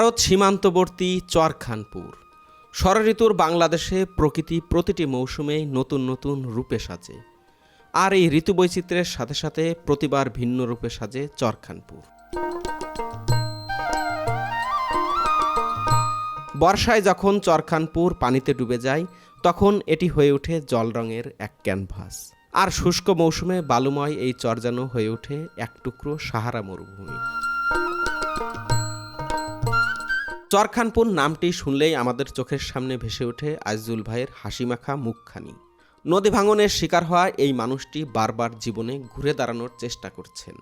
ভারত সীমান্তবর্তী চরখানপুর। ষড়ঋতুর বাংলাদেশে প্রকৃতি প্রতিটি মৌসুমেই নতুন নতুন রূপে সাজে। আর এই ঋতু বৈচিত্র্যের সাথে সাথে প্রতিবার ভিন্ন রূপে সাজে চরখানপুর। বর্ষায় যখন চরখানপুর পানিতে ডুবে যায়, তখন এটি হয়ে ওঠে জল রঙের এক ক্যানভাস। আর শুষ্ক মৌসুমে বালুময় এই চর যেন হয়ে ওঠে এক টুকরো সাহারা মরুভূমি। চরখানপুর নামটি শুনলেই আমাদের চোখের সামনে ভেসে ওঠে আইজুল ভাইয়ের হাসিমাখা মুখখানি। নদী ভাঙনের শিকার হওয়া এই মানুষটি বারবার জীবনে ঘুরে দাঁড়ানোর চেষ্টা করছেন।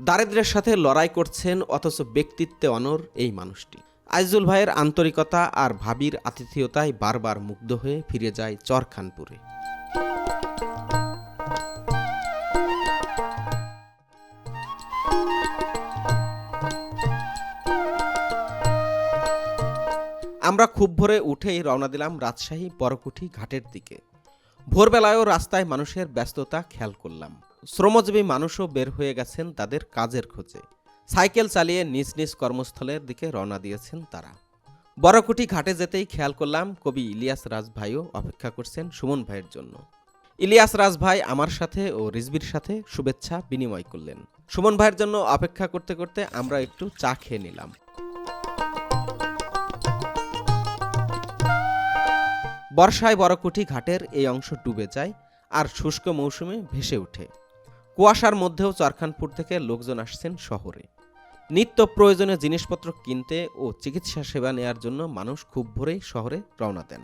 দারিদ্র্যের সাথে লড়াই করছেন অথচ ব্যক্তিত্বে অনর এই মানুষটি। আইজুল ভাইয়ের আন্তরিকতা আর ভাবির আতিথেয়তায় বারবার মুগ্ধ হয়ে ফিরে যায় চরখানপুরে। আমরা খুব ভোরে উঠেই রওনা দিলাম রাজশাহী বড়কুঠি ঘাটের দিকে। ভোরবেলায়ও রাস্তায় মানুষের ব্যস্ততা খেয়াল করলাম। শ্রমজীবী মানুষও বের হয়ে গেছেন তাদের কাজের খোঁজে। সাইকেল চালিয়ে নিজ নিজ কর্মস্থলের দিকে রওনা দিয়েছেন তারা। বরকুঠি ঘাটে যেতেই খেয়াল করলাম কবি ইলিয়াস রাজ ভাইও অপেক্ষা করছেন সুমন ভাইয়ের জন্য। ইলিয়াস রাজ ভাই আমার সাথে ও রিজবির সাথে শুভেচ্ছা বিনিময় করলেন। সুমন ভাইয়ের জন্য অপেক্ষা করতে করতে আমরা একটু চা খেয়ে নিলাম। বর্ষায় বরকুঠি ঘাটের এই অংশ ডুবে যায় আর শুষ্ক মৌসুমে ভেসে ওঠে। কুয়াশার মধ্যেও চরখানপুর থেকে লোকজন আসছেন শহরে। নিত্য প্রয়োজনীয় জিনিসপত্র কিনতে ও চিকিৎসা সেবা নেয়ার জন্য মানুষ খুব ভোরেই শহরে রওনা দেন।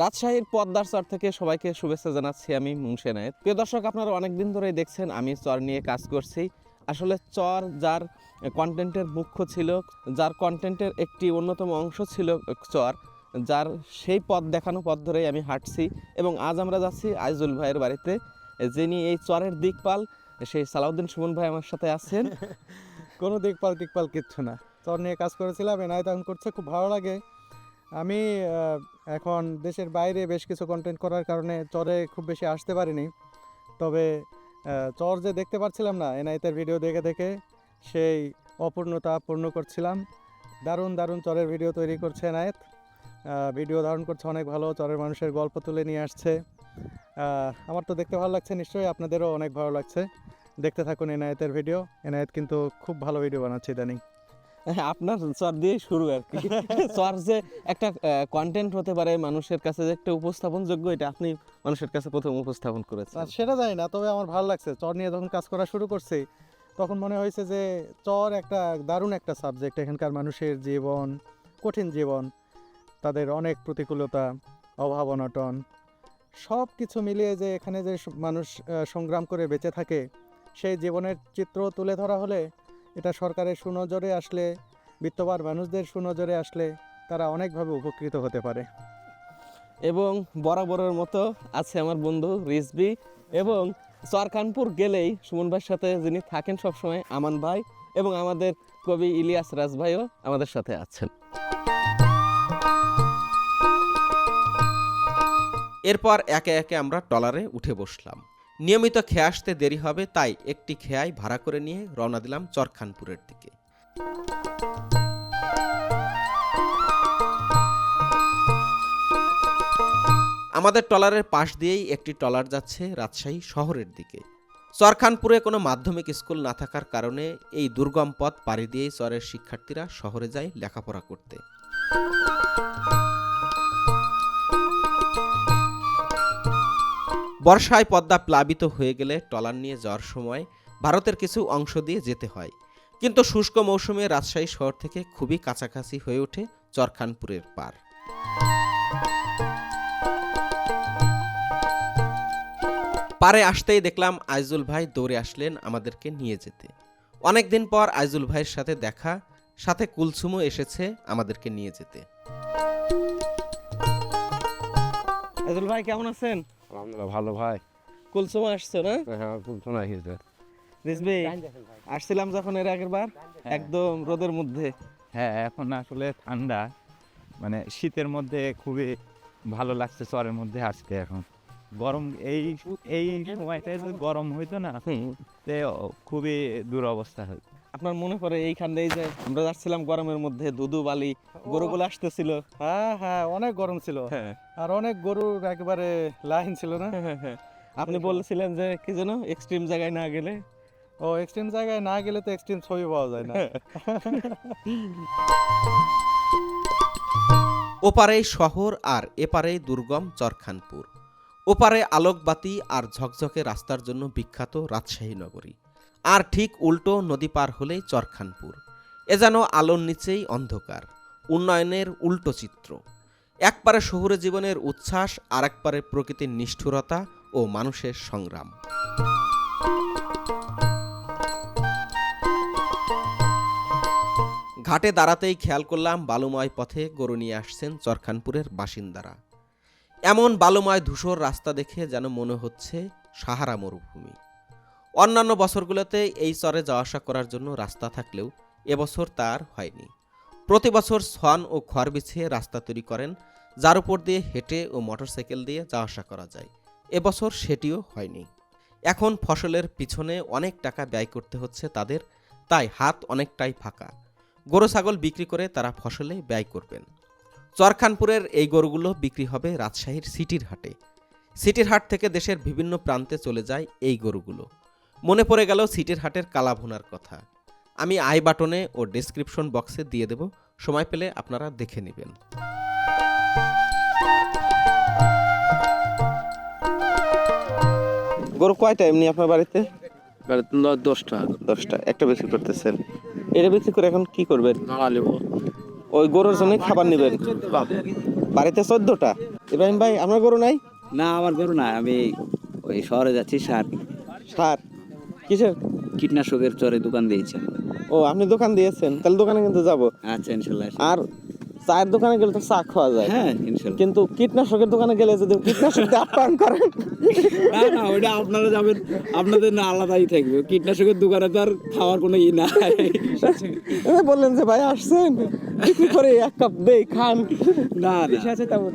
রাজশাহীর পদ্মার চর থেকে সবাইকে শুভেচ্ছা জানাচ্ছি আমি মুন্সে নায়েত প্রিয় দর্শক, আপনারা অনেকদিন ধরেই দেখছেন, আমি চর নিয়ে কাজ করছি। আসলে চর যার কন্টেন্টের মুখ্য ছিল যার কন্টেন্টের একটি অন্যতম অংশ ছিল চর যার সেই পথ দেখানো পথ ধরেই আমি হাঁটছি এবং আজ আমরা যাচ্ছি আইজুল ভাইয়ের বাড়িতে যিনি এই চরের দিকপাল সেই সালাউদ্দিন সুমন ভাই আমার সাথে আছেন। কোনো দিকপাল টিকপাল কিচ্ছু না। চর নিয়ে কাজ করেছিলাম এনায়ত এখন করছে খুব ভালো লাগে। আমি এখন দেশের বাইরে বেশ কিছু কন্টেন্ট করার কারণে চরে খুব বেশি আসতে পারিনি। তবে চর যে দেখতে পাচ্ছিলাম না এনআইতের ভিডিও দেখে দেখে সেই অপূর্ণতা পূর্ণ করছিলাম। দারুণ দারুণ চরের ভিডিও তৈরি করছে এনায়েত। ভিডিও ধারণ করছে অনেক ভালো, চরের মানুষের গল্প তুলে নিয়ে আসছে। আমার তো দেখতে ভালো লাগছে, নিশ্চয়ই আপনাদেরও অনেক ভালো লাগছে। দেখতে থাকুন এনায়েতের ভিডিও এনায়েত কিন্তু খুব ভালো ভিডিও বানাচ্ছে ইদানিং। আপনার চর দিয়ে শুরু আর কি। চর যে একটা কন্টেন্ট হতে পারে মানুষের কাছে যে একটা উপস্থাপন যোগ্য, এটা আপনি মানুষের কাছে প্রথম উপস্থাপন করেছেন। সেটা জানি না, তবে আমার ভালো লাগছে। চর নিয়ে যখন কাজ করা শুরু করছি, তখন মনে হয়েছে যে চর একটা দারুণ একটা সাবজেক্ট এখানকার মানুষের জীবন, কঠিন জীবন, তাদের অনেক প্রতিকূলতা, অভাব, অনটন সব কিছু মিলিয়ে যে এখানে যে মানুষ সংগ্রাম করে বেঁচে থাকে, সেই জীবনের চিত্র তুলে ধরা হলে এটা সরকারের সুনজরে আসলে, বিত্তবান মানুষদের সুনজরে আসলে তারা অনেকভাবে উপকৃত হতে পারে। এবং বরাবরের মতো আছে আমার বন্ধু রিজবি এবং চরখানপুর গেলেই সুমন ভাইয়ের সাথে যিনি থাকেন সবসময়, আমান ভাই এবং আমাদের কবি ইলিয়াস রাজ ভাইও আমাদের সাথে আছেন। এরপর একে একে আমরা টলারে উঠে বসলাম। নিয়মিত খেয়ে আসতে দেরি হবে, তাই একটি খেয়াই ভাড়া করে নিয়ে রওনা দিলাম চরখানপুরের দিকে। আমাদের টলারের পাশ দিয়েই একটি টলার যাচ্ছে রাজশাহী শহরের দিকে। চরখানপুরে কোনো মাধ্যমিক স্কুল না থাকার কারণে এই দুর্গম পথ পাড়ি দিয়েই চরের শিক্ষার্থীরা শহরে যায় লেখাপড়া করতে। বর্ষায় পদ্মা প্লাবিত হয়ে গেলে টলার নিয়ে যাওয়ার সময় ভারতের কিছু অংশ দিয়ে যেতে হয়। কিন্তু শুষ্ক মৌসুমে রাজশাহী শহর থেকে খুবই কাছাকাছি হয়ে ওঠে চরখানপুরের পার। পারে আসতেই দেখলাম আইজুল ভাই দৌড়ে আসলেন আমাদেরকে নিয়ে যেতে। অনেকদিন পর আইজুল ভাইয়ের সাথে দেখা, সাথে কুলসুমও এসেছে আমাদেরকে নিয়ে যেতে। আইজুল ভাই, কেমন আছেন? আলহামদুলিল্লাহ ভালো ভাই। কুলসুমও আসছে না? হ্যাঁ শোনা গেছে রিজবি আসছিলাম যখন এর আগের বার? একদম রোদের মধ্যে। হ্যাঁ এখন আসলে ঠান্ডা। মানে শীতের মধ্যে খুবই ভালো লাগছে চরের মধ্যে আসতে এখন। গরম এই এই সময়টায় যদি গরম হইতো না তে খুবই দুরবস্থা হয় আপনার মনে পড়ে এইখান দিয়ে যে আমরা যাচ্ছিলাম গরমের মধ্যে দুধু বালি গরুগুলো আসতেছিল। হ্যাঁ হ্যাঁ অনেক গরম ছিল। হ্যাঁ। আর অনেক গরুর একেবারে লাইন ছিল না? আপনি বলেছিলেন যে কি যেন এক্সট্রিম জায়গায় না গেলে। ও এক্সট্রিম জায়গায় না গেলে তো এক্সট্রিম ছবি পাওয়া যায় না। ওপারেই শহর আর এপারেই দুর্গম চরখানপুর। ওপারে আলোকবাতি আর ঝকঝকে রাস্তার জন্য বিখ্যাত রাজশাহী নগরী। আর ঠিক উল্টো নদী পার হলেই চরখানপুর। এ যেন আলোর নিচেই অন্ধকার, উন্নয়নের উল্টো চিত্র। একপারে শহুরে জীবনের উচ্ছ্বাস আর একপারে প্রকৃতির নিষ্ঠুরতা ও মানুষের সংগ্রাম। ঘাটে দাঁড়াতেই খেয়াল করলাম বালুময় পথে গরু নিয়ে আসছেন চরখানপুরের বাসিন্দারা। এমন বালুময় ধূসর রাস্তা দেখে যেন মনে হচ্ছে সাহারা মরুভূমি। অন্যান্য বছরগুলোতে এই চরে যাওয়া আসা করার জন্য রাস্তা থাকলেও এবছর তার হয়নি। প্রতি বছর ছন ও খড় বিছিয়ে রাস্তা তৈরি করেন, যার উপর দিয়ে হেঁটে ও মোটরসাইকেল দিয়ে যাওয়া আসা করা যায়। এবছর সেটিও হয়নি। এখন ফসলের পিছনে অনেক টাকা ব্যয় করতে হচ্ছে তাদের, তাই হাত অনেকটাই ফাঁকা। গরু, ছাগল বিক্রি করে তারা ফসলে ব্যয় করবেন। চরখানপুরের এই গরুগুলো বিক্রি হবে রাজশাহীর সিটির হাটে। সিটির হাট থেকে দেশের বিভিন্ন প্রান্তে চলে যায় এই গরুগুলো। মনে পড়ে গেল সিটের হাটের কালাভুনার কথা। আমি আই বাটনে ও ডেসক্রিপশন বক্সে দিয়ে দেব সময় পেলে আপনারা দেখে নেবেন। গরু কয়টা এমনি আপনার বাড়িতে? দশটা। দশটা। একটা বেশি করতেছেন। এটা বেশি করে এখন কি করবেন? ওই গরুর জন্য খাবার নেবেন? বাড়িতে চোদ্দটা? ইব্রাহিম ভাই আপনার গরু নাই? না আমার গরু না আমি ওই শহরে যাচ্ছি সার। সার? কিসের? কীটনাশকের চরে দোকান দিয়েছে। ও আপনি দোকান দিয়েছেন তাহলে দোকানে কিন্তু যাব। আচ্ছা ইনশাল্লাহ। আর চায়ের দোকানে গেলে তো চা খাওয়া যায়। হ্যাঁ ইনশাল্লাহ। কিন্তু কীটনাশকের দোকানে গেলে যদি কীটনাশক আপ্যায়ন করেন। না না ওইটা আপনারা যাবেন আপনাদের না আলাদাই থাকবে। কীটনাশকের দোকানে তো আর খাওয়ার কোনো ই না এবার বললেন যে ভাই আসছেন? বিক্রি করে এক কাপ দেই খান। না না। আছে তেমন।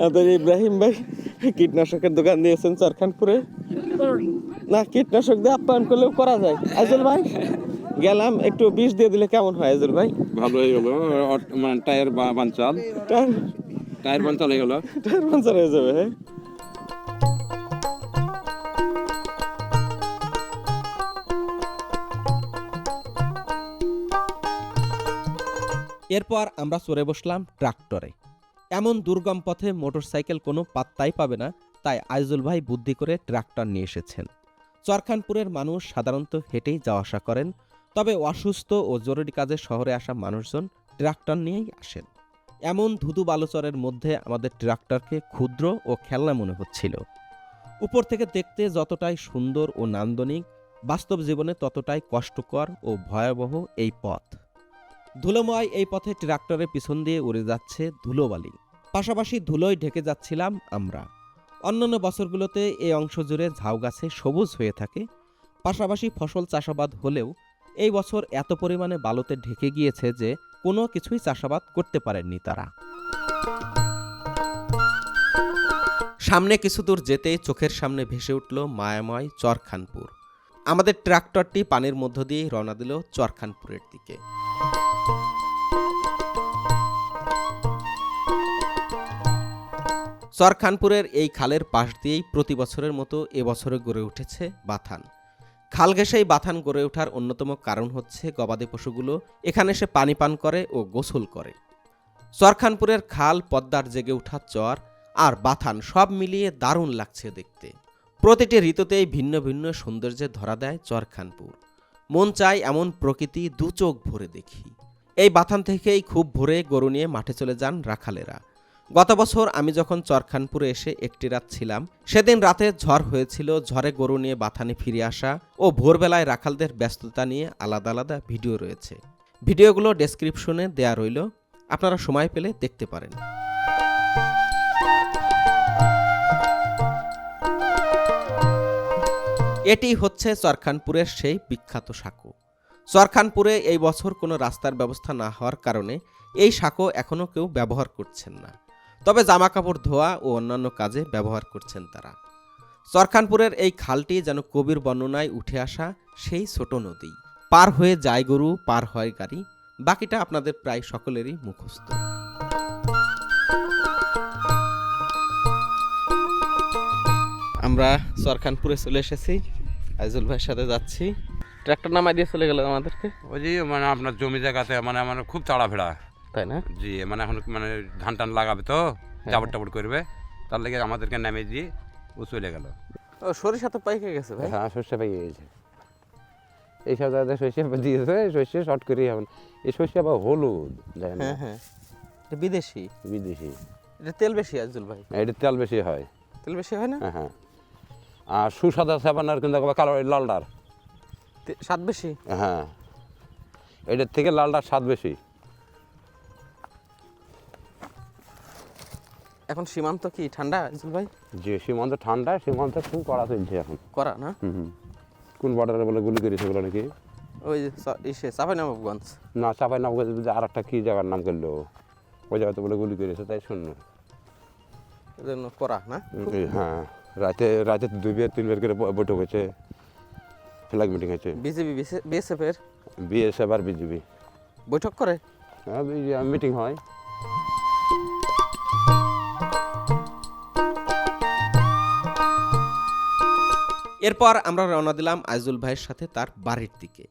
আমাদের ইব্রাহিম ভাই কীটনাশকের দোকান দিয়েছেন চরখানপুরে। না কীটনাশক দিয়ে আপ্যায়ন করলেও করা যায়। আজল ভাই গেলাম একটু বিষ দিয়ে দিলে কেমন হয় আজল ভাই? ভালো হয়ে গেল মানে টায়ার বাঞ্চাল টায়ার? বাঞ্চাল হয়ে গেল। টায়ার পাঞ্চার হয়ে যাবে হ্যাঁ। এরপর আমরা চড়ে বসলাম ট্রাক্টরে। এমন দুর্গম পথে মোটরসাইকেল কোনো পাত্তাই পাবে না তাই আইজুল ভাই বুদ্ধি করে ট্রাক্টর নিয়ে এসেছেন। চরখানপুরের মানুষ সাধারণত হেঁটেই যাওয়া আসা করেন, তবে অসুস্থ ও জরুরি কাজে শহরে আসা মানুষজন ট্রাক্টর নিয়েই আসেন। এমন ধুধু বালুচরের মধ্যে আমাদের ট্রাক্টরকে ক্ষুদ্র ও খেলনা মনে হচ্ছিল। উপর থেকে দেখতে যতটাই সুন্দর ও নান্দনিক, বাস্তব জীবনে ততটাই কষ্টকর ও ভয়াবহ এই পথ। ধুলোময় এই পথে ট্রাক্টরের পিছন দিয়ে উড়ে যাচ্ছে ধুলোবালি পাশাপাশি ধুলোয় ঢেকে যাচ্ছিলাম আমরা। অন্যান্য বছরগুলোতে এই অংশ জুড়ে ঝাউ গাছে সবুজ হয়ে থাকে। পাশাপাশি ফসল চাষাবাদ হলেও এই বছর এত পরিমাণে বালুতে ঢেকে গিয়েছে যে কোনো কিছুই চাষাবাদ করতে পারেননি তারা। সামনে কিছু দূর যেতেই চোখের সামনে ভেসে উঠল মায়াময় চরখানপুর। আমাদের ট্রাক্টরটি পানির মধ্য দিয়ে রওনা দিল চরখানপুরের দিকে। চরখানপুরের এই খালের পাশ দিয়েই প্রতি বছরের মতো এবছরে গড়ে উঠেছে বাথান। খাল ঘেঁষেই বাথান গড়ে ওঠার অন্যতম কারণ হচ্ছে গবাদি পশুগুলো এখানে এসে পানি পান করে ও গোসল করে। চরখানপুরের খাল পদ্মার জেগে ওঠা চর আর বাথান সব মিলিয়ে দারুণ লাগছে দেখতে। প্রতিটি ঋতুতেই ভিন্ন ভিন্ন সৌন্দর্যে ধরা দেয় চরখানপুর। মন চায় এমন প্রকৃতি দু চোখ ভরে দেখি। এই বাথান থেকেই খুব ভোরে গরু নিয়ে মাঠে চলে যান রাখালেরা। গত বছর আমি যখন চরখানপুরে এসে একটি রাত ছিলাম, সেদিন রাতে ঝড় হয়েছিল, ঝড়ে গরু নিয়ে বাথানে ফিরে আসা ও ভোরবেলায় রাখালদের ব্যস্ততা নিয়ে আলাদা আলাদা ভিডিও রয়েছে। ভিডিওগুলো ডেসক্রিপশনে দেয়া রইল, আপনারা সময় পেলে দেখতে পারেন। এটি হচ্ছে চরখানপুরের সেই বিখ্যাত সাঁকো। চরখানপুরে এই বছর কোনো রাস্তার ব্যবস্থা না হওয়ার কারণে এই সাঁকো এখনও কেউ ব্যবহার করছেন না। তবে জামা কাপড় ধোয়া ও অন্যান্য কাজে ব্যবহার করছেন তারা। চরখানপুরের এই খালটি যেন কবির বর্ণনায় উঠে আসা সেই ছোট নদী। পার হয়ে যায় গরু, পার হয় গাড়ি। বাকিটা আপনাদের প্রায় সকলেরই মুখস্থ। আমরা চরখানপুরে চলে এসেছি। আইজুল ভাইয়ের সাথে যাচ্ছি। ট্রাক্টর নামাই দিয়ে চলে গেল আমাদেরকে। ওই যে মানে আপনার জমি জায়গাতে মানে আমার খুব তাড়াফেড়া তাই না? জি মানে এখন মানে ধান টান লাগাবে তো জাবর টাবর করবে তার লেগে আমাদেরকে নামে দিয়ে ও চলে গেল। ও সরিষা তো পাইকে গেছে ভাই। হ্যাঁ শস্য পেয়ে গেছে। এই সব জায়গাতে শস্য দিয়েছে শস্য শর্ট করি এখন। এই শস্য আবার হলুদ দেখেন হ্যাঁ হ্যাঁ। বিদেশি? বিদেশি। এটা তেল বেশি আইজুল ভাই। এটা তেল বেশি হয়। তেল বেশি হয় না? হ্যাঁ হ্যাঁ। আর সুসাদা সাবানার কিন্তু কালো তে- স্বাদ বেশি? হ্যাঁ। এটার থেকে লালটার স্বাদ বেশি। এখন সীমান্ত কি ঠান্ডা ভাই? যে সীমান্ত ঠান্ডা সীমান্ত খুব কড়া চলছে এখন। করা না? হুম। কোন বর্ডারে বলে গুলি করেছে বলে নাকি? ওই ইসে চাপাই নবাবগঞ্জ না চাপাই নাম করে আর একটা কী জায়গার নাম করল? ওই জায়গাতে বলে গুলি করেছে তাই শূন্য। এজন্য করা না? হ্যাঁ। রাতে রাতে দুই বের তিন বের করে বৈঠক হয়েছে। ফ্ল্যাগ মিটিং হয়েছে। বিজেপি বিএসএফ এর বিএসএফ আর বিজেপি। বৈঠক করে? হ্যাঁ মিটিং হয়। এরপর আমরা রওনা দিলাম আইজুল ভাইয়ের সাথে তার বাড়ির দিকে।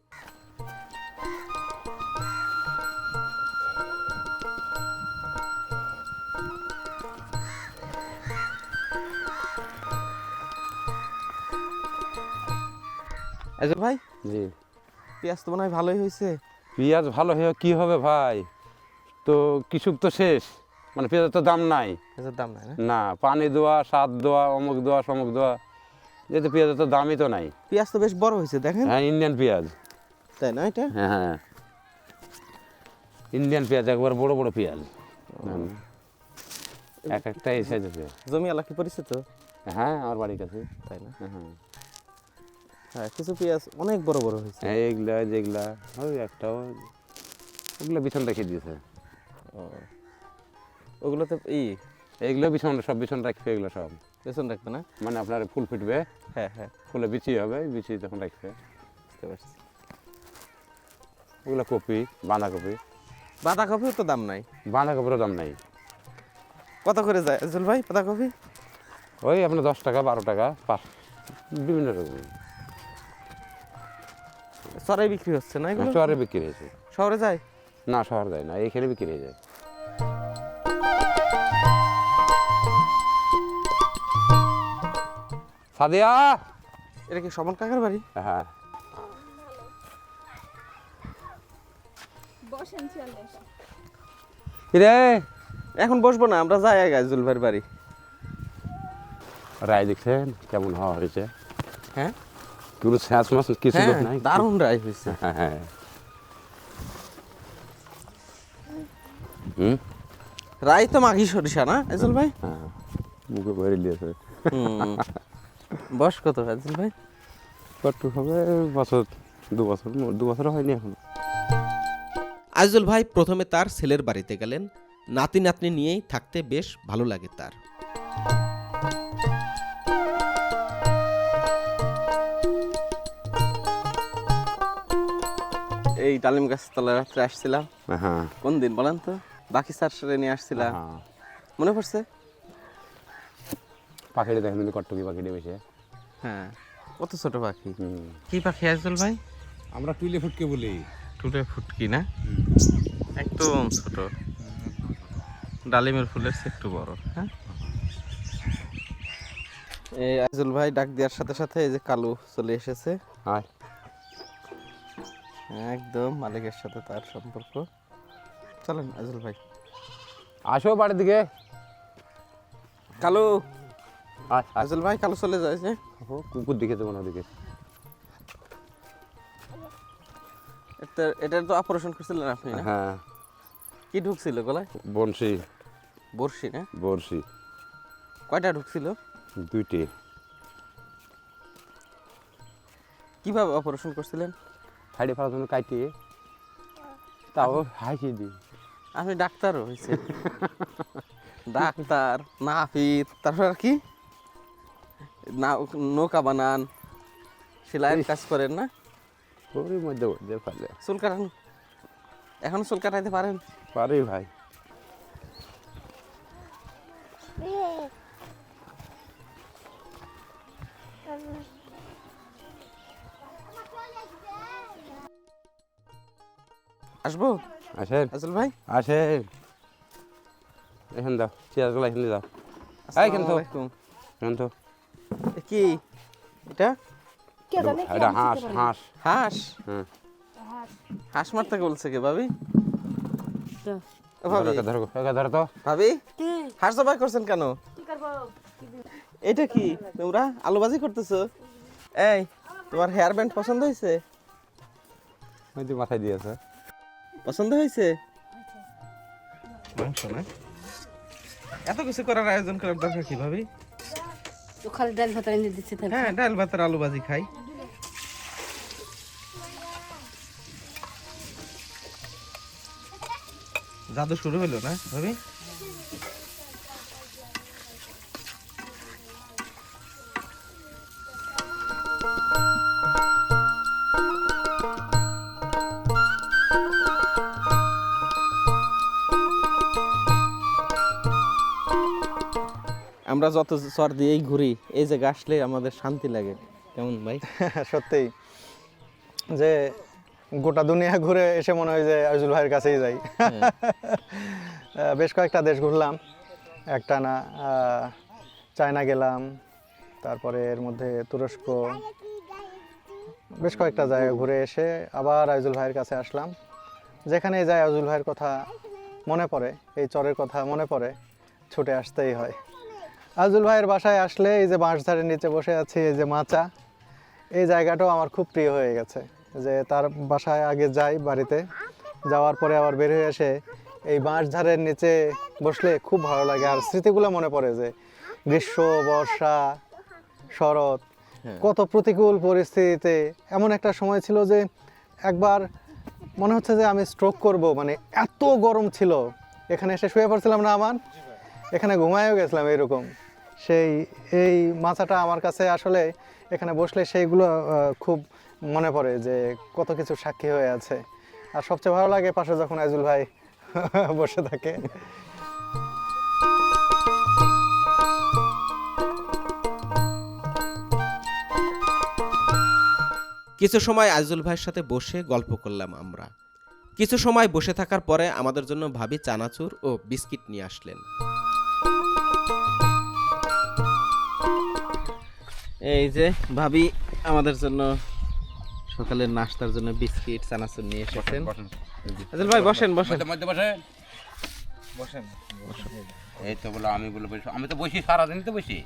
আইজুল ভাই? জি। পেঁয়াজ তো মনে হয় ভালোই হয়েছে। পেঁয়াজ ভালো হয়ে কি হবে ভাই? তো কৃষক তো শেষ মানে পেঁয়াজের তো দাম নাই। পেঁয়াজের দাম নাই না? না পানি দেওয়া সার দেওয়া অমুক দেওয়া সমুক দেওয়া যেহেতু পেঁয়াজের তো দামই তো নাই। পেঁয়াজ তো বেশ বড় হয়েছে দেখেন। হ্যাঁ ইন্ডিয়ান পেঁয়াজ। তাই না এটা? হ্যাঁ হ্যাঁ। ইন্ডিয়ান পেঁয়াজ একবার বড় বড় পেঁয়াজ। এক একটা এই সাইজ আছে জমি এলাকা পরিচিত? হ্যাঁ আমার বাড়ির কাছে। তাই না? হ্যাঁ হ্যাঁ। কিছু পেঁয়াজ অনেক বড় বড় হয়েছে। হ্যাঁ এইগুলা যেগুলা ওই একটাও ওগুলো বিছন রেখে দিয়েছে। ওগুলোতে ই? এইগুলো বিছন সব বিছন রাখবে এগুলো সব। পেছন রাখবে না? মানে আপনার ফুল ফুটবে। হ্যাঁ হ্যাঁ। ফুলে বিচি হবে বিচি তখন রাখবে। বুঝতে পারছি। ওগুলো কপি বাঁধাকপি। বাঁধাকপিও তো দাম নাই। বাঁধাকপিরও দাম নাই। কত করে যায়? আজল ভাই বাঁধাকপি? ওই আপনার দশ টাকা বারো টাকা পাঁচ বিভিন্ন রকম সরাই বিক্রি হচ্ছে না শহরে বিক্রি হয়েছে। শহরে যায়? না শহর যায় না এইখানে বিক্রি হয়ে যায়। সাদিয়া! এটা কি সমন কাকার বাড়ি? হ্যাঁ। বসেন এখন বসবো না আমরা যাই আগে আজুল ভাইয়ের বাড়ি। রায় দেখছেন? কেমন হওয়া হয়েছে? হ্যাঁ? কোনো স্যাঁচ মাছ কিছু হ্যাঁ নাই? দারুণ রায় হয়েছে। হ্যাঁ হ্যাঁ। হুম? রায় তো মাঘি সরিষা না আজল ভাই? হ্যাঁ মুখে ভরে নিয়েছে হুম। বয়স কত আজল ভাই? কত হবে বছর দু বছর দু বছর হয়নি এখন। আজল ভাই প্রথমে তার ছেলের বাড়িতে গেলেন। নাতি নাতনি নিয়েই থাকতে বেশ ভালো লাগে তার। এই ডালিম গাছ তলায় রাত্রে আসছিলাম। হ্যাঁ। কোন দিন বলেন তো? বাকি স্যার সেরে নিয়ে আসছিলাম। হ্যাঁ। মনে পড়ছে? পাখিটা দেখেন তুমি কট্টকি পাখিটা বেশি। হ্যাঁ কত ছোট পাখি। কি পাখি আজল ভাই? আমরা টুইলে ফুটকে বলি। টুটে ফুটকি না? একদম ছোট। ডালিমের ফুলের একটু বড় হ্যাঁ? এই আজল ভাই ডাক দেওয়ার সাথে সাথে এই যে কালু চলে এসেছে। আয়। একদম মালিকের সাথে তার সম্পর্ক। চলেন আজল ভাই। আসো বাড়ির দিকে। কালু। আয় আয় আজল ভাই কালু চলে যায় যে ও, কুকুর দিকে তো ওদিকে। এটা এটার তো অপারেশন করছিলেন আপনি না? হ্যাঁ। কি ঢুকছিল গলায়? বনশি বর্ষি না? বড়শি। কয়টা ঢুকছিল? দুইটি। কীভাবে অপারেশন করছিলেন? সাইডে ফেলার জন্য কাটিয়ে তাও হাসি দি। আপনি ডাক্তারও হয়েছে ডাক্তার নাপিত তারপর কি? নৌকা বানান সেলাইয়ের কাজ করেন না? ওরই মধ্যে চুল কাটান। এখন চুল কাটাইতে পারেন? পারি ভাই। আসব? আসেন। আসল ভাই? আসেন। এখান দাও চেয়ারগুলো এখানে দাও। এখান তো কি? এটা? এটা হাঁস হাঁস। হাঁস? হুম হাঁস মারতে বলছে কে ভাবি? ধরো ভাবি। ধরো একে ধরো তো। ভাবি? হাঁস জবাই করছেন কেন? এটা কি? তোমরা আলু ভাজি করতেছো? এই তোমার হেয়ার ব্যান্ড পছন্দ হয়েছে? ওই যে মাথায় দিয়েছে পছন্দ হয়েছে? মাংস না? এত কিছু করার আয়োজন করার দরকার কি ভাবি? তো খালি ডাল ভাত দিচ্ছে হ্যাঁ ডাল ভাতের আলু ভাজি খাই। জাদু শুরু হলো না, ভাবি? আমরা যত চর দিয়েই ঘুরি এই যে আসলে আমাদের শান্তি লাগে। কেমন ভাই? সত্যিই। যে গোটা দুনিয়া ঘুরে এসে মনে হয় যে আইজুল ভাইয়ের কাছেই যাই। বেশ কয়েকটা দেশ ঘুরলাম। একটা না চায়না গেলাম তারপরে এর মধ্যে তুরস্ক। বেশ কয়েকটা জায়গা ঘুরে এসে আবার আইজুল ভাইয়ের কাছে আসলাম। যেখানে যাই আইজুল ভাইয়ের কথা মনে পড়ে এই চরের কথা মনে পড়ে ছুটে আসতেই হয়। আজুল ভাইয়ের বাসায় আসলে এই যে বাঁশঝাড়ের নিচে বসে আছি এই যে মাচা এই জায়গাটাও আমার খুব প্রিয় হয়ে গেছে যে তার বাসায় আগে যাই বাড়িতে যাওয়ার পরে আবার বের হয়ে এসে এই বাঁশঝাড়ের নিচে বসলে খুব ভালো লাগে। আর স্মৃতিগুলো মনে পড়ে যে গ্রীষ্ম বর্ষা শরৎ কত প্রতিকূল পরিস্থিতিতে। এমন একটা সময় ছিল যে একবার মনে হচ্ছে যে আমি স্ট্রোক করব মানে এত গরম ছিল। এখানে এসে শুয়ে পড়ছিলাম না আমার এখানে ঘুমায়ও গেছিলাম এরকম। সেই, এই মাছাটা আমার কাছে আসলে এখানে বসলে সেইগুলো খুব মনে পড়ে যে কত কিছু সাক্ষী হয়ে আছে। আর সবচেয়ে ভালো লাগে পাশে যখন আইজুল ভাই বসে থাকে। কিছু সময় আইজুল ভাইয়ের সাথে বসে গল্প করলাম আমরা। কিছু সময় বসে থাকার পরে আমাদের জন্য ভাবি চানাচুর ও বিস্কিট নিয়ে আসলেন। এই যে ভাবি আমাদের জন্য সকালের নাস্তার জন্য বিস্কিট চানাচুর নিয়ে এসেছেন। আইজুল ভাই বসেন বসেন। মধ্যে মধ্যে বসেন। বসেন। এই তো বলো আমি বলে বসি আমি তো বসি সারাদিন তো বসি।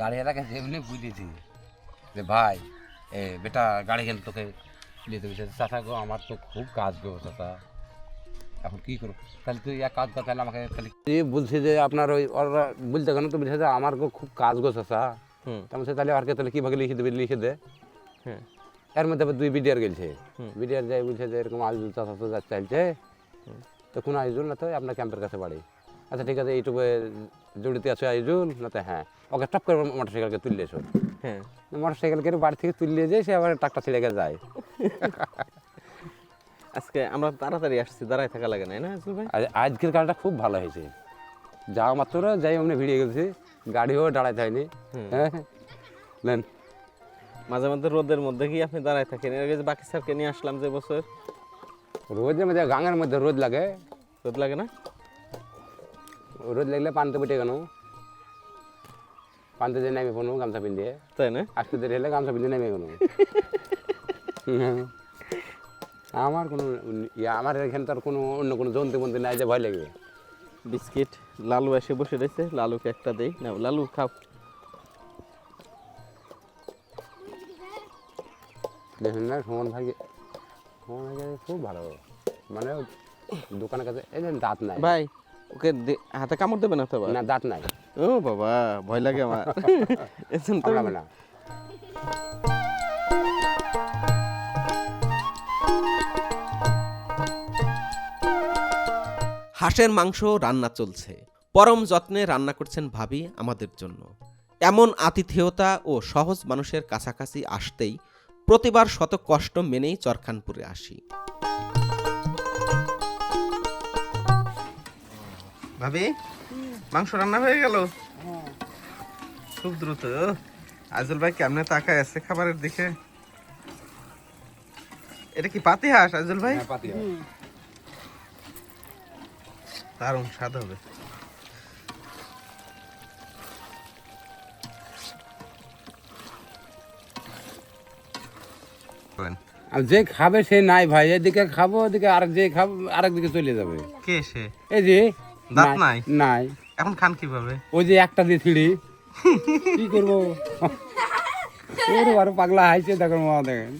গাড়ি এলাকা যেমনি বুঝেছি যে ভাই এ বেটা গাড়ি কেন তোকে। নিতে বসে চাচা গো আমার তো খুব কাজ গো চাচা। এখন কি করব? তাহলে তুই এক কাজ কর তাহলে আমাকে তাহলে বলছি যে আপনার ওই ওরা বলতে কেন তো বলছে যে আমার খুব কাজ গো চাচা। হুম। তেমন তাহলে আর কে তাহলে কীভাবে লিখে দেবে? লিখে দে। হ্যাঁ এর মধ্যে দুই বিডিআর গেছে হুম। বিডিআর যাই বলছে যে এরকম চাচা তো যা চাইছে। তো কোন আইজুল না তো আপনার ক্যাম্পের কাছে বাড়ি। আচ্ছা ঠিক আছে এইটুকু জড়িতে আছে আইজুল না তো হ্যাঁ। ওকে টপ করে মোটর সাইকেলকে তুললে এসো হ্যাঁ। মোটর সাইকেলকে বাড়ি থেকে তুললে যায় সে আবার টাকটা ছেড়ে যায়। আজকে আমরা তাড়াতাড়ি আসছি দাঁড়ায় থাকা লাগে না না ভাই? আজকের গাড়িটা খুব ভালো হয়েছে। যাওয়া মাত্র যাই অমনি ভিড়িয়ে গেছি গাড়িও দাঁড়াইতে হয়নি হ্যাঁ নেন। মাঝে মধ্যে রোদের মধ্যে কি আপনি দাঁড়ায় থাকেন? এর আগে যে বাকি স্যারকে নিয়ে আসলাম যে বছর। রোদের মধ্যে গাঙের মধ্যে রোদ লাগে। রোদ লাগে না? রোদ লাগলে পানতে পেটে কেন? পানতে যে নেমে কোনো গামছা পিন্ধিয়ে। তাই না? আসতে দেরি হলে গামছা পিন্ধে নেমে কোনো আমার কোনো ইয়ে, আমার এখানে তার কোনো অন্য কোনো জন্তু বন্ধু নাই যে ভয় লাগবে বিস্কিট লালু এসে বসে রয়েছে লালুকে একটা দেই। না লালু খাও। দেখুন না সুমন ভাই সুমন ভাই খুব ভালো। মানে দোকানের কাছে এই যে দাঁত নাই। ভাই ওকে হাতে কামড় দেবে না তো? না দাঁত নাই। ও বাবা ভয় লাগে আমার। এজন্য তো- না। হাঁসের মাংস রান্না চলছে। পরম যত্নে রান্না করছেন ভাবি আমাদের জন্য। এমন আতিথেয়তা ও সহজ মানুষের কাছাকাছি আসতেই প্রতিবার শত কষ্ট মেনেই চরখানপুরে আসি। ভাবি মাংস রান্না হয়ে গেল? খুব দ্রুত। আজল ভাই কেমনে তাকায় আছে খাবারের দিকে? এটা কি পাতি হাঁস আজল ভাই? হ্যাঁ, পাতি। দারুণ স্বাদ হবে। আর যে খাবে সে নাই ভাই এদিকে খাব ওদিকে আরেক যে খাব আরেক দিকে চলে যাবে। কে সে? এই যে দাঁত নাই? নাই। এখন খান কীভাবে? ওই যে একটা দিয়ে ছিঁড়ি। কি করব? ওরে আরও পাগলা হাইছে দেখো মামা দেখেন।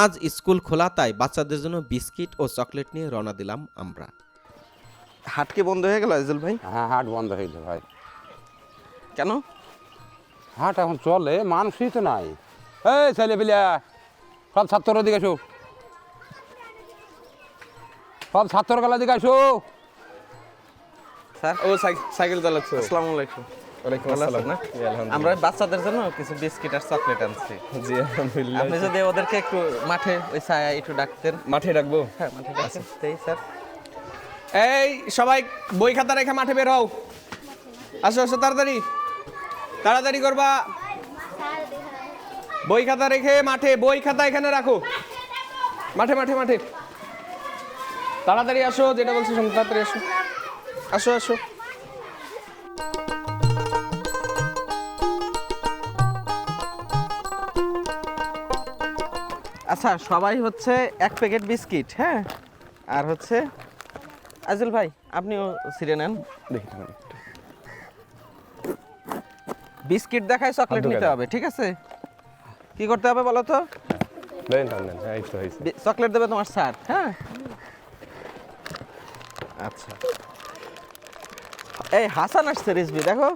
আজ স্কুল খোলা তাই বাচ্চাদের জন্য বিস্কিট ও চকলেট নিয়ে রওনা দিলাম আমরা। হাট কি বন্ধ হয়ে গেল আজল ভাই? হ্যাঁ হাট বন্ধ হয়েছে ভাই। কেন? হাট এখন চলে মানুষই তো নাই। এই ছেলে পেলে সব ছাত্র দিকে আসো। সব ছাত্র গলা দিকে আসো। স্যার? ও সাইকেল চালাচ্ছো। আসসালামু আলাইকুম। আমরা বাচ্চাদের জন্য কিছু বিস্কিট আর চকলেট আনছি। জি আলহামদুলিল্লাহ। আপনি যদি ওদেরকে একটু মাঠে ওই ছায়া একটু ডাকতেন। মাঠে ডাকবো? হ্যাঁ মাঠে ডাকতেন তাই স্যার। এই সবাই বই খাতা রেখে মাঠে বের হও। আসো আসো তাড়াতাড়ি। তাড়াতাড়ি করবা। বই খাতা রেখে মাঠে বই খাতা এখানে রাখো। মাঠে মাঠে মাঠে। তাড়াতাড়ি আসো যেটা বলছি তাড়াতাড়ি আসো। আসো আসো। আচ্ছা সবাই হচ্ছে এক প্যাকেট বিস্কিট হ্যাঁ? আর হচ্ছে আজল ভাই আপনিও ছিঁড়ে নেন। বিস্কিট দেখায় চকলেট নিতে হবে ঠিক আছে? কি করতে হবে বলো তো? চকলেট দেবে তোমার স্যার হ্যাঁ? আচ্ছা। এই হাসান আসছে রিসবি দেখো।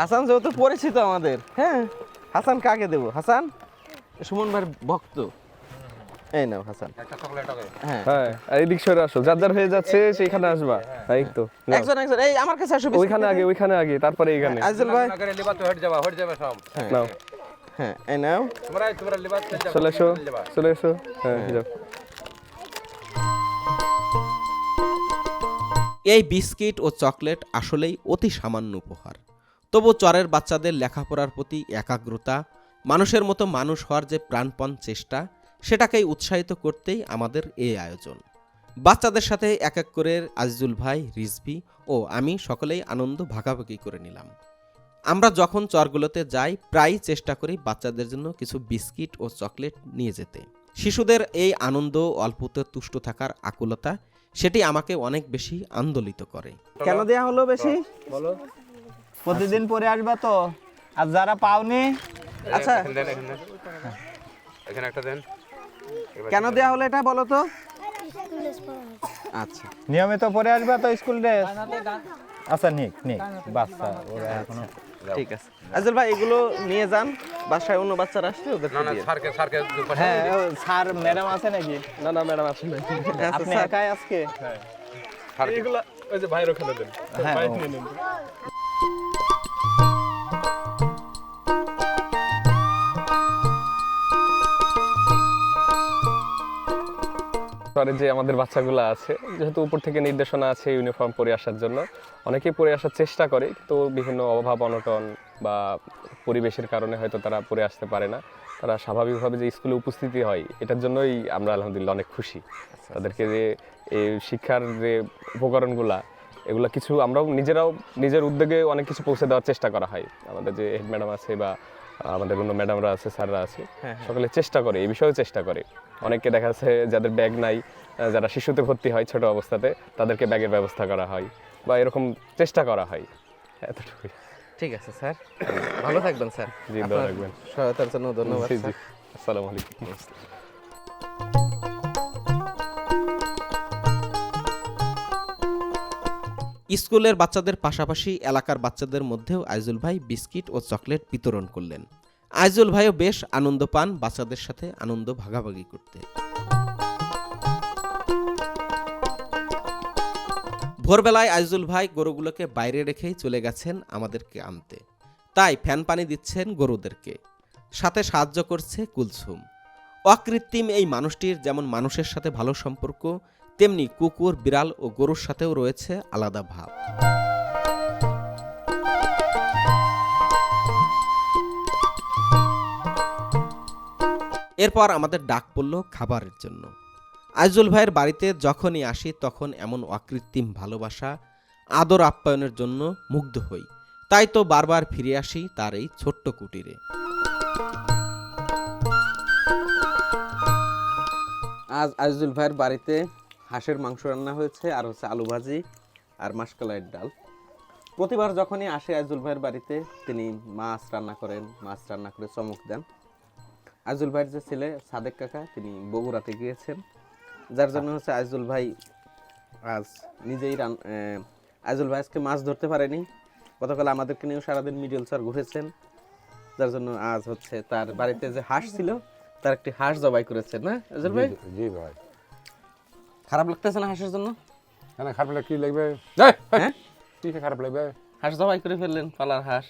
হাসান যেহেতু পরিচিত আমাদের হ্যাঁ? হাসান কাকে দেবো। হাসান? সুমন ভাইয়ের ভক্ত। এই নাও হাসান। একটা চকলেট হবে। হ্যাঁ। হ্যাঁ এদিক সরে আসো যার যার হয়ে যাচ্ছে সেইখানে আসবা। এই তো একজন একজন। এই আমার কাছে আসো ওইখানে আগে ওইখানে আগে তারপরে এইখানে। আজল ভাই। করে লিবা তো হট যাবা হট যাবে সব। নাও। হ্যাঁ এই নাও। তোমরা তোমরা লিবা চলে এসো চলে এসো। হ্যাঁ। যাও। এই বিস্কিট ও চকলেট আসলেই অতি সামান্য উপহার। তবু চরের বাচ্চাদের লেখাপড়ার প্রতি একাগ্রতা মানুষের মতো মানুষ হওয়ার যে প্রাণপণ চেষ্টা সেটাকেই উৎসাহিত করতেই আমাদের এই আয়োজন। বাচ্চাদের সাথে এক এক করে আজিজুল ভাই রিজভি ও আমি সকলেই আনন্দ ভাগাভাগি করে নিলাম। আমরা যখন চরগুলোতে যাই প্রায়ই চেষ্টা করি বাচ্চাদের জন্য কিছু বিস্কিট ও চকলেট নিয়ে যেতে। শিশুদের এই আনন্দ অল্পতে তুষ্ট থাকার আকুলতা সেটি আমাকে অনেক বেশি আন্দোলিত করে। কেন দেয়া হলো বেশি? বলো। প্রতিদিন পরে আসবা তো। আর যারা পাওনি আচ্ছা। দেন এখানে। এখানে একটা দেন। কেন দেয়া হলো এটা বলো তো? আচ্ছা। নিয়মিত পরে আসবা তো স্কুল ড্রেস? আচ্ছা নিক নিক বাচ্চা ওরা এখনও ঠিক আছে। আজল ভাই এগুলো নিয়ে যান। বাসায় অন্য বাচ্চারা আসলে ওদের না না স্যারকে স্যারকে হ্যাঁ স্যার ম্যাডাম আছে নাকি? না না ম্যাডাম আসেন আপনি একাই আজকে? এগুলা ওই যে ভাইয়ের ওখানে দেন। হ্যাঁ ভাই নিয়ে নিন। পরে যে আমাদের বাচ্চাগুলো আছে যেহেতু উপর থেকে নির্দেশনা আছে ইউনিফর্ম পরে আসার জন্য অনেকেই পরে আসার চেষ্টা করে তো বিভিন্ন অভাব অনটন বা পরিবেশের কারণে হয়তো তারা পরে আসতে পারে না। তারা স্বাভাবিকভাবে যে স্কুলে উপস্থিতি হয় এটার জন্যই আমরা আলহামদুলিল্লাহ অনেক খুশি। তাদেরকে যে এই শিক্ষার যে উপকরণগুলা এগুলো কিছু আমরাও নিজেরাও নিজের উদ্যোগে অনেক কিছু পৌঁছে দেওয়ার চেষ্টা করা হয়। আমাদের যে হেড ম্যাডাম আছে বা আমাদের অন্য ম্যাডামরা আছে স্যাররা আছে। সকলে চেষ্টা করে এই বিষয়েও চেষ্টা করে। অনেককে দেখা যাচ্ছে যাদের ব্যাগ নাই যারা শিশুতে ভর্তি হয় ছোট অবস্থাতে তাদেরকে ব্যাগের ব্যবস্থা করা হয় বা এরকম চেষ্টা করা হয়। এতটুকুই। ঠিক আছে স্যার। ভালো থাকবেন স্যার। জি, ভালো থাকবেন। সহায়তার জন্য ধন্যবাদ আসসালামু আলাইকুম। স্কুলের বাচ্চাদের পাশাপাশি এলাকার বাচ্চাদের মধ্যেও আইজুল ভাই বিস্কিট ও চকলেট বিতরণ করলেন। আইজুল ভাইও বেশ আনন্দ পান বাচ্চাদের সাথে আনন্দ ভাগাভাগি করতে। ভোরবেলায় আইজুল ভাই গরুগুলোকে বাইরে রেখেই চলে গেছেন আমাদেরকে আনতে। তাই ফ্যান পানি দিচ্ছেন গরুদেরকে। সাথে সাহায্য করছে কুলসুম। অকৃত্রিম এই মানুষটির যেমন মানুষের সাথে ভালো সম্পর্ক তেমনি কুকুর, বিড়াল ও গরুর সাথেও রয়েছে আলাদা ভাব। এরপর আমাদের ডাক পড়ল খাবারের জন্য। আইজুল ভাইয়ের বাড়িতে যখনই আসি তখন এমন অকৃত্রিম ভালোবাসা, আদর আপ্যায়নের জন্য মুগ্ধ হই। তাই তো বারবার ফিরে আসি তার এই ছোট্ট কুটিরে। আজ আইজুল ভাইয়ের বাড়িতে হাঁসের মাংস রান্না হয়েছে আর হচ্ছে আলু ভাজি আর মাসকলাইয়ের ডাল। প্রতিবার যখনই আসে আইজুল ভাইয়ের বাড়িতে তিনি মাছ রান্না করেন মাছ রান্না করে চমক দেন। আইজুল ভাইয়ের যে ছেলে সাদেক কাকা তিনি বগুড়াতে গিয়েছেন। যার জন্য হচ্ছে আইজুল ভাই আজ নিজেই রান আইজুল ভাই আজকে মাছ ধরতে পারেনি। গতকাল আমাদেরকে নিয়েও সারাদিন মিডল স্যার ঘুরেছেন। যার জন্য আজ হচ্ছে তার বাড়িতে যে হাঁস ছিল তার একটি হাঁস জবাই করেছেন না আইজুল ভাই? জি ভাই। খারাপ লাগতেছে না হাঁসের জন্য? কেন খারাপ লাগলে কি লাগবে? হ্যাঁ? কি খারাপ লাগবে? হাঁস জবাই করে ফেললেন পালার হাঁস।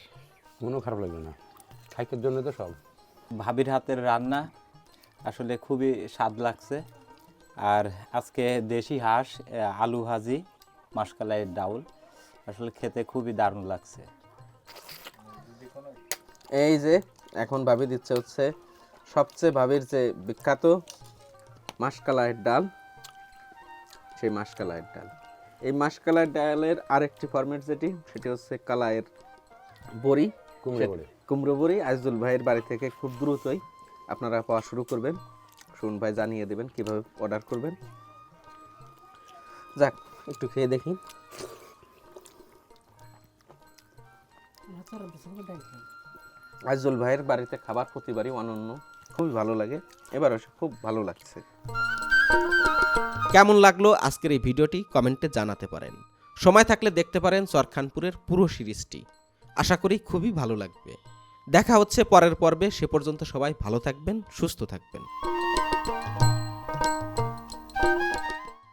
কোনো খারাপ লাগবে না। খাইকের জন্য তো সব। ভাবির হাতের রান্না আসলে খুবই স্বাদ লাগছে। আর আজকে দেশি হাঁস আলু ভাজি মাসকালাইয়ের ডাউল আসলে খেতে খুবই দারুণ লাগছে। এই যে এখন ভাবি দিচ্ছে হচ্ছে সবচেয়ে ভাবির যে বিখ্যাত মাসকালাইয়ের ডাল সেই মাসকালাইয়ের ডাল। এই মাসকালাইয়ের ডালের আরেকটি ফরম্যাট যেটি সেটি হচ্ছে কালাইয়ের বড়ি। কুমড়ো বড়ি। আইজুল ভাইয়ের বাড়ি থেকে খুব দ্রুতই আপনারা পাওয়া শুরু করবেন। শুন ভাই জানিয়ে দেবেন কীভাবে অর্ডার করবেন। যাক একটু খেয়ে দেখি। আইজুল ভাইয়ের বাড়িতে খাবার প্রতিবারই অনন্য। খুবই ভালো লাগে। এবার এসে খুব ভালো লাগছে। কেমন লাগল আজকের এই ভিডিওটি কমেন্টে জানাতে পারেন। সময় থাকলে দেখতে পারেন চরখানপুরের পুরো সিরিজটি। আশা করি খুবই ভালো লাগবে। দেখা হচ্ছে পরের পর্বে। সে পর্যন্ত সবাই ভালো থাকবেন, সুস্থ থাকবেন।